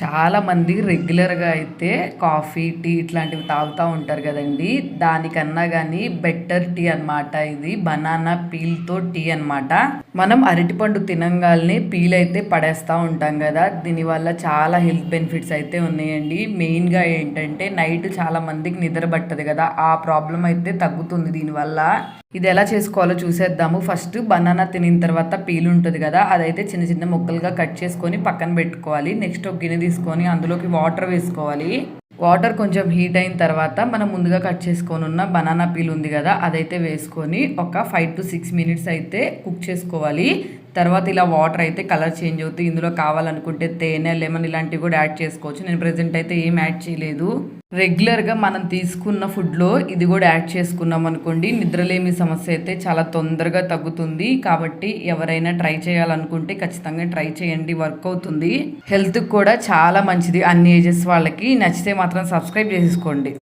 చాలామంది రెగ్యులర్గా అయితే కాఫీ టీ ఇట్లాంటివి తాగుతూ ఉంటారు కదండి. దానికన్నా కానీ బెటర్ టీ అన్నమాట ఇది. బనానా పీల్తో టీ అన్నమాట. మనం అరటిపండు తినంగానే పీల్ అయితే పడేస్తూ ఉంటాం కదా. దీనివల్ల చాలా హెల్త్ బెనిఫిట్స్ అయితే ఉన్నాయండి. మెయిన్గా ఏంటంటే నైట్ చాలా మందికి నిద్ర పట్టదు కదా. ఆ ప్రాబ్లం అయితే తగ్గుతుంది దీనివల్ల. ఇది ఎలా చేసుకోవాలో చూసేద్దాము. ఫస్ట్ బనానా తినిన తర్వాత పీల్ ఉంటుంది కదా అదైతే చిన్న చిన్న ముక్కలుగా కట్ చేసుకొని పక్కన పెట్టుకోవాలి. నెక్స్ట్ ఒక గిన్నె తీసుకొని అందులోకి వాటర్ వేసుకోవాలి. వాటర్ కొంచెం హీట్ అయిన తర్వాత మనం ముందుగా కట్ చేసుకొని ఉన్న బనానా పీల్ ఉంది కదా అదైతే వేసుకొని ఒక ఫైవ్ టు సిక్స్ మినిట్స్ అయితే కుక్ చేసుకోవాలి. తర్వాత ఇలా వాటర్ అయితే కలర్ చేంజ్ అవుతుంది ఇందులో కావాలనుకుంటే తేనె లెమన్ ఇలాంటివి కూడా యాడ్ చేసుకోవచ్చు. నేను ప్రజెంట్ అయితే ఏం యాడ్ చేయలేదు. రెగ్యులర్గా మనం తీసుకున్న ఫుడ్లో ఇది కూడా యాడ్ చేసుకున్నాం అనుకోండి నిద్రలేమి సమస్య అయితే చాలా తొందరగా తగ్గుతుంది. కాబట్టి ఎవరైనా ట్రై చేయాలనుకుంటే ఖచ్చితంగా ట్రై చేయండి వర్క్ అవుతుంది. హెల్త్కి కూడా చాలా మంచిది అన్ని ఏజెస్ వాళ్ళకి. నచ్చితే మాత్రం సబ్స్క్రైబ్ చేసుకోండి